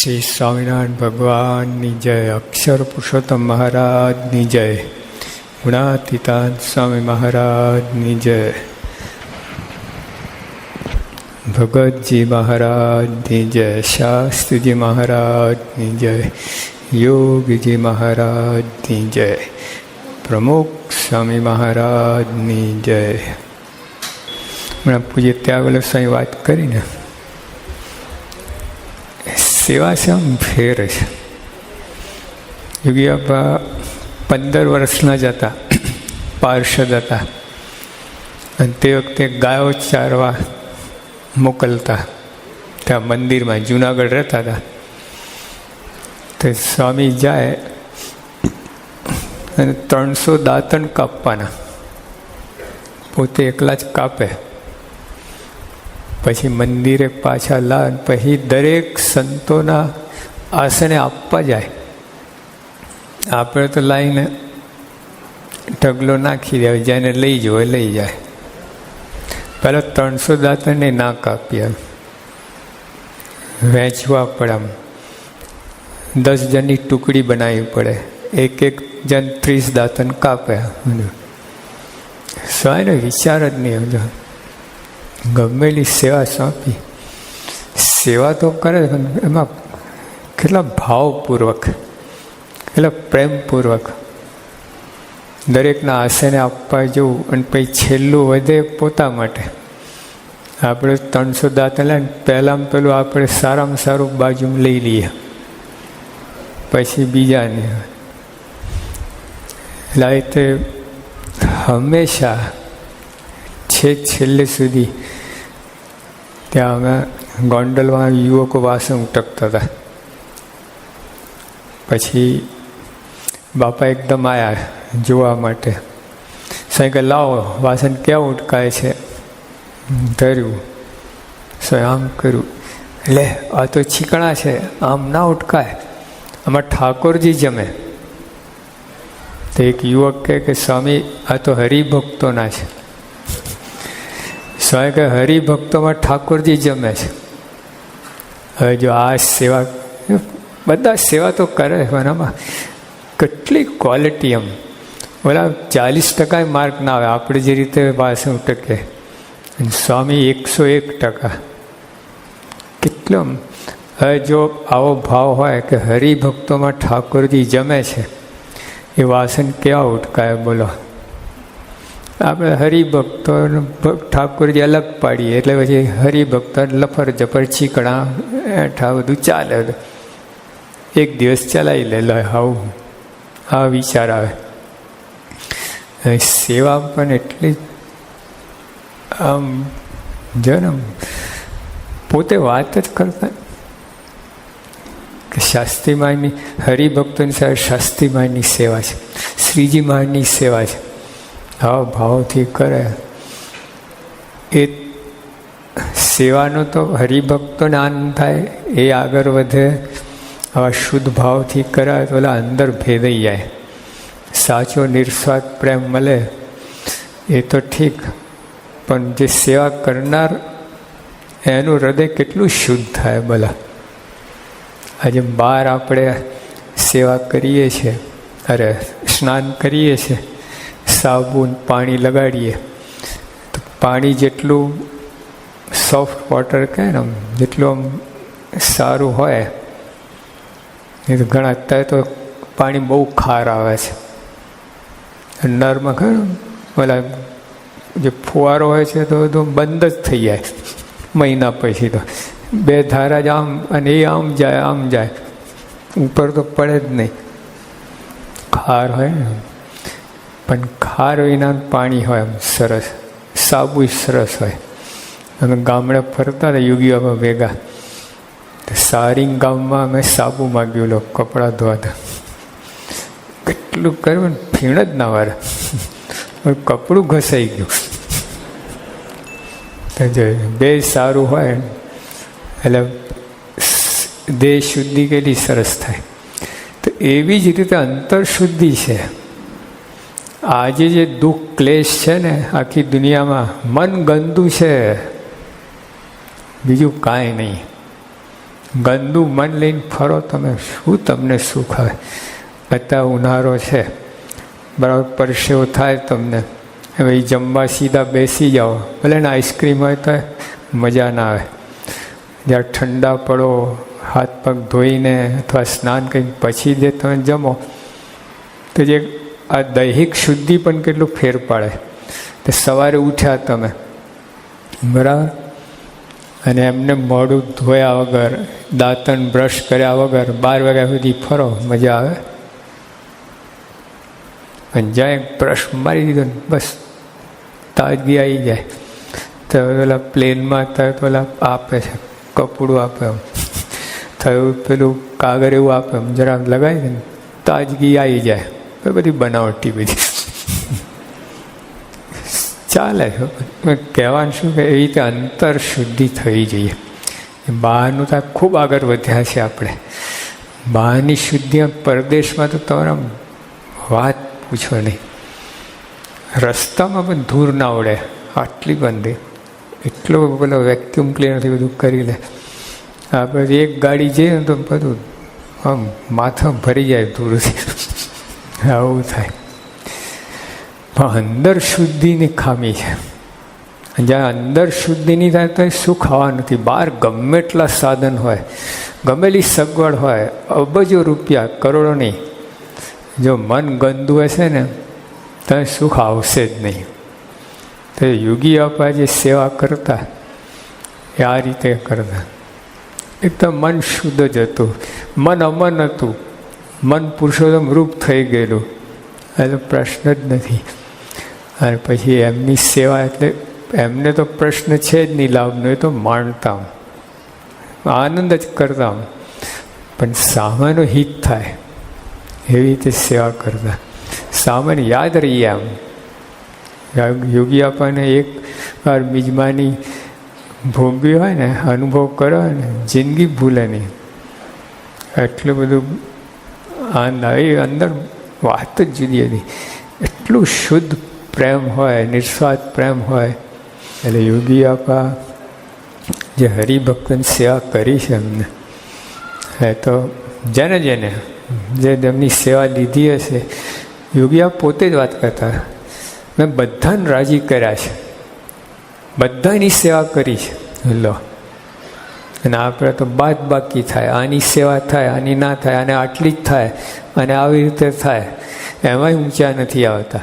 શ્રી સ્વામિનારાયણ ભગવાનની જય અક્ષર પુરુષોત્તમ મહારાજની જય ગુણાતીતાન સ્વામી મહારાજની જય ભગતજી મહારાજની જય શાસ્ત્રીજી મહારાજની જય યોગીજી મહારાજની જય પ્રમુખ સ્વામી મહારાજની જય હમણાં પૂજ્ય ત્યાગલ સ્વામી વાત કરીને સેવા છે આમ ફેર છે. યોગી પંદર વર્ષના જ હતા, પાર્ષદ હતા. અને તે વખતે ગાયો ચારવા મોકલતા, ત્યાં મંદિરમાં જુનાગઢ રહેતા હતા. તે સ્વામી જાય અને ત્રણસો દાંતણ કાપવાના. પોતે એકલા જ કાપે. પછી મંદિરે પાછા લા પછી દરેક સંતોના આસને આપવા જાય. આપણે તો લાઈને ઢગલો નાખી દે જેને લઈ જવો લઈ જાય. પહેલાં ત્રણસો દાંતને ના કાપ્યા વહેંચવા પડે આમ. દસ જણની ટુકડી બનાવવી પડે. એક એક જણ ત્રીસ દાંતન કાપે. સ્વાયને વિચાર જ નહીં સમજો ગમેલી સેવા સોંપી. સેવા તો કરે એમાં કેટલા ભાવપૂર્વક, કેટલા પ્રેમપૂર્વક દરેકના આશયને આપવા જવું અને પછી છેલ્લું વધે પોતા માટે. આપણે ત્રણસો દાંત લઈને પહેલાંમાં પેલું આપણે સારામાં સારું બાજુમાં લઈ લઈએ. પછી બીજાને. એટલે તે હંમેશા છેક છેલ્લે સુધી ત્યાં અમે ગોંડલમાં યુવકો વાસણ ઉટકતા હતા. પછી બાપા એકદમ આવ્યા જોવા માટે. સાંઈ લાવો, વાસણ ક્યાં ઉટકાય છે? ધર્યું. સો આમ કર્યું. એટલે આ તો છીકણા છે, આમ ના ઉટકાય. આમાં ઠાકોરજી જમે. તો એક યુવક કહે કે, સ્વામી, આ તો હરિભક્તોના છે. સ્વામી કે હરિભક્તોમાં ઠાકોરજી જમે છે. હવે જો આ સેવા, બધા સેવા તો કરે એનામાં કેટલી ક્વોલિટી એમ. ઓલા ચાલીસ ટકા માર્ક ના આવે, આપણે જે રીતે વાસણ ટકે. સ્વામી એકસો એક ટકા. કેટલો હવે જો આવો ભાવ હોય કે હરિભક્તોમાં ઠાકોરજી જમે છે, એ વાસણ કેવા ઉટકાય બોલો. આપણે હરિભક્તો ઠાકોરજી અલગ પાડીએ, એટલે પછી હરિભક્તો લફર જફર ચીકણા, એઠા બધું ચાલે. એક દિવસ ચલાવી લે હાવ આ વિચાર આવે. સેવા પણ એટલી આમ જો પોતે વાત જ કરતા. કે શાસ્ત્રી માની, હરિભક્તોની સાથે શાસ્ત્રી માયની સેવા છે, શ્રીજી માયની સેવા છે. ભાવથી કરે. એ સેવાનો તો હરિભક્તોને આનંદ થાય, એ આગળ વધે, આવા શુદ્ધ ભાવથી કરાય તો ઓલા અંદર ભેદાઈ જાય. સાચો નિસ્વાર્થ પ્રેમ મળે, એ તો ઠીક. પણ જે સેવા કરનાર, એનું હૃદય કેટલું શુદ્ધ થાય ભલા આજે બહાર આપણે સેવા કરીએ છીએ. અરે, સ્નાન કરીએ છીએ. સાબુન પાણી લગાડીએ. તો પાણી જેટલું સોફ્ટ વોટર કહે ને જેટલું આમ સારું હોય, એ તો ઘણા અત્યારે તો પાણી બહુ ખાર આવે છે. નરમાં ખબર પેલા જે ફુવારો હોય છે તો બધું બંધ જ થઈ જાય. મહિના પછી તો. બે ધારા જ આમ અને એ આમ જાય આમ જાય. ઉપર તો પડે જ નહીં. ખાર હોય ને પણ ખાર વિના પાણી હોય એમ સરસ. સાબુ સરસ હોય. અમે ગામડે ફરતા હતા યુગીઓમાં ભેગા. સારી ગામમાં અમે સાબુ માગ્યું લો કપડાં ધોવાતા. કેટલું કર્યું? ફીણ જ ના વારે. કપડું ઘસાઈ ગયું. બે સારું હોય એટલે દેહ શુદ્ધિ કેટલી સરસ થાય. તો એવી જ રીતે અંતર શુદ્ધિ છે. આજે જે દુઃખ ક્લેશ છે ને, આખી દુનિયામાં મન ગંદુ છે. બીજું કાંઈ નહીં. ગંદુ મન લઈને ફરો તમે, શું તમને સુખ આવે? અત્યારે ઉનાળો છે. બરાબર, પરસેવો થાય તમને. હવે જમવા સીધા બેસી જાઓ. ભલે ને આઈસ્ક્રીમ હોય તો મજા ના આવે. જ્યારે ઠંડા પડો, હાથ પગ ધોઈને અથવા સ્નાન કરીને પછી જે તમે જમો, તો જે આ દૈહિક શુદ્ધિ પણ કેટલું ફેર પાડે. તે સવારે ઉઠ્યા તમે. બરાબર? અને એમને મોડું ધોયા વગર, દાંતણ બ્રશ કર્યા વગર બાર વાગ્યા સુધી ફરો, મજા આવે. અને જાય બ્રશ મારી દીધો બસ, તાજગી આવી જાય. તો પેલા પ્લેનમાં તો પેલા આપે છે, કપડું આપે એમ. થયું પેલું કાગળ એવું આપે એમ, જરા લગાવી ને, તાજગી આવી જાય. બધી બનાવટી બધી. ચાલે કહેવાનું શું કે એવી રીતે અંતર શુદ્ધિ થઈ જઈએ. બહારનું તો ખૂબ આગળ વધ્યા છે આપણે. બહારની શુદ્ધિ પરદેશમાં તો તમારા વાત પૂછો નહીં. રસ્તામાં પણ ધૂર ના ઉડે આટલી બંધી એટલો પેલો વેક્યુમ ક્લીનરથી બધું કરી લે. આપણે એક ગાડી જઈએ ને તો બધું આમ માથા ભરી જાય ધૂળથી. આવું થાય. પણ અંદર શુદ્ધિની ખામી છે. જ્યાં અંદર શુદ્ધિ નહીં થાય તો સુખ આવવા નથી? બહાર ગમે એટલા સાધન હોય, ગમેલી સગવડ હોય, અબજો રૂપિયા કરોડો નહીં જો મન ગંદુ હશે ને, તો સુખ આવશે જ નહીં. તો યોગી આપા જે સેવા કરતા, એ આ રીતે કરતા. એક તો મન શુદ્ધ જ હતું. મન અમન હતું. મન પુરુષોત્તમ રૂપ થઈ ગયેલું. એટલે પ્રશ્ન જ નથી. અને પછી એમની સેવા એટલે એમને તો પ્રશ્ન છે જ નહીં લાભનો એ તો માણતા આનંદ જ કરતા પણ સામાનો હિત થાય એવી રીતે સેવા કરતા. સામાન્ય યાદ રહીએ આમ. યોગી આપણને એક વાર મિજમાની ભોગવી હોય ને, અનુભવ કરો ને, જિંદગી ભૂલે નહીં. એટલું બધું આનંદ નવી અંદર વાત જ જુદી હતી. એટલું શુદ્ધ પ્રેમ હોય, નિસ્વાર્થ પ્રેમ હોય, એટલે યોગી આપા, જે હરિભક્તની સેવા કરી છે એમને. એ તો જેને જેને, જે તેમની સેવા લીધી હશે, યોગી આપ પોતે જ વાત કરતા. મેં બધાને રાજી કર્યા છે. બધાની સેવા કરી છે. લો. અને આપણે તો બાદ બાકી થાય, આની સેવા થાય, આની ના થાય અને આટલી જ થાય, અને આવી રીતે થાય. એમાંય ઊંચા નથી આવતા.